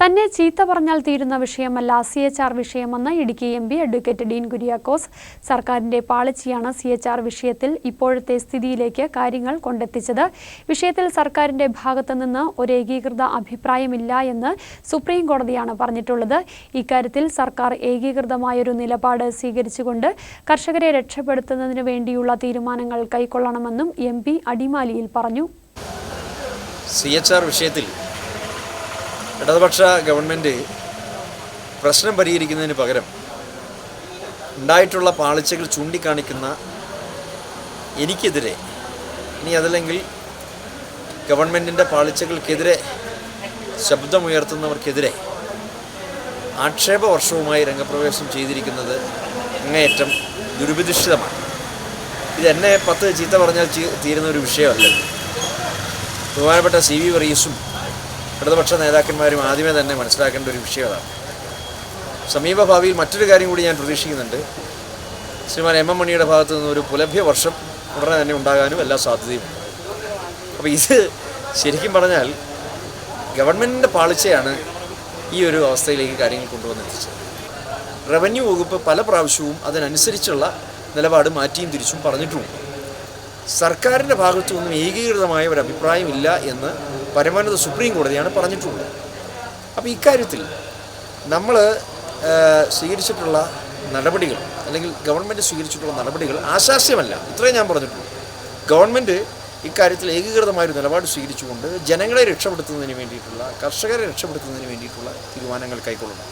തന്നെ ചീത്ത പറഞ്ഞാൽ തീരുന്ന വിഷയമല്ല C H R വിഷയമെന്ന് Idukki M P advocate Dean Kuriakose സർക്കാരിന്റെ പാളിച്ചയാണ് സി എച്ച് ആർ വിഷയത്തിൽ ഇപ്പോഴത്തെ സ്ഥിതിയിലേക്ക് കാര്യങ്ങൾ കൊണ്ടെത്തിച്ചത്. വിഷയത്തിൽ സർക്കാരിന്റെ ഭാഗത്തു നിന്ന് ഒരു ഏകീകൃത അഭിപ്രായമില്ല എന്ന് സുപ്രീം കോടതിയാണ് പറഞ്ഞിട്ടുള്ളത്. ഇക്കാര്യത്തിൽ സർക്കാർ ഏകീകൃതമായൊരു നിലപാട് സ്വീകരിച്ചുകൊണ്ട് കർഷകരെ രക്ഷപ്പെടുത്തുന്നതിന് വേണ്ടിയുള്ള തീരുമാനങ്ങൾ കൈക്കൊള്ളണമെന്നും എം പി അടിമാലിയിൽ പറഞ്ഞു. സി എച്ച് ആർ വിഷയത്തിൽ ഇടതുപക്ഷ ഗവൺമെന്റ് പ്രശ്നം പരിഹരിക്കുന്നതിന് പകരം ഉണ്ടായിട്ടുള്ള പാളിച്ചകൾ ചൂണ്ടിക്കാണിക്കുന്ന എനിക്കെതിരെ ഇനി അതല്ലെങ്കിൽ ഗവൺമെന്റിന്റെ പാളിച്ചകൾക്കെതിരെ ശബ്ദമുയർത്തുന്നവർക്കെതിരെ ആക്ഷേപവർഷവുമായി രംഗപ്രവേശം ചെയ്തിരിക്കുന്നത് അങ്ങേയറ്റം ദുരുപതിഷ്ഠിതമാണ് ഇതെന്നെ പത്ത് ചീത്ത പറഞ്ഞാൽ തീരുന്ന ഒരു വിഷയമല്ല. ബഹുമാനപ്പെട്ട സി വി വർഗീസും ഇടതുപക്ഷ നേതാക്കന്മാരും ആദ്യമേ തന്നെ മനസ്സിലാക്കേണ്ട ഒരു വിഷയമാണ് അതാണ്. സമീപഭാവിയിൽ മറ്റൊരു കാര്യം കൂടി ഞാൻ പ്രതീക്ഷിക്കുന്നുണ്ട്. ശ്രീമാൻ എം എം മണിയുടെ ഭാഗത്തു നിന്ന് ഒരു പുലഭ്യ വർഷം ഉടനെ തന്നെ ഉണ്ടാകാനും എല്ലാ സാധ്യതയുമുണ്ട് അപ്പോൾ ഇത് ശരിക്കും പറഞ്ഞാൽ ഗവൺമെന്റിന്റെ പാളിച്ചയാണ് ഈ ഒരു അവസ്ഥയിലേക്ക് കാര്യങ്ങൾ കൊണ്ടുവന്നെത്തിച്ചത് റവന്യൂ വകുപ്പ് പല പ്രാവശ്യവും അതിനനുസരിച്ചുള്ള നിലപാട് മാറ്റിയും തിരിച്ചും പറഞ്ഞിട്ടുമുണ്ട്. സർക്കാരിന്റെ ഭാഗത്തു നിന്നും ഏകീകൃതമായ ഒരു അഭിപ്രായമില്ല എന്ന് പരമോന്നത സുപ്രീം കോടതിയാണ് പറഞ്ഞിട്ടുള്ളത്. അപ്പോൾ ഇക്കാര്യത്തിൽ നമ്മൾ സ്വീകരിച്ചിട്ടുള്ള നടപടികൾ അല്ലെങ്കിൽ ഗവൺമെന്റ് സ്വീകരിച്ചിട്ടുള്ള നടപടികൾ ആശാസ്യമല്ല. ഇത്രയും ഞാൻ പറഞ്ഞിട്ടുള്ളൂ. ഗവൺമെന്റ് ഇക്കാര്യത്തിൽ ഏകീകൃതമായൊരു നിലപാട് സ്വീകരിച്ചുകൊണ്ട് ജനങ്ങളെ രക്ഷപ്പെടുത്തുന്നതിന് വേണ്ടിയിട്ടുള്ള കർഷകരെ രക്ഷപ്പെടുത്തുന്നതിന് വേണ്ടിയിട്ടുള്ള തീരുമാനങ്ങൾ കൈക്കൊള്ളണം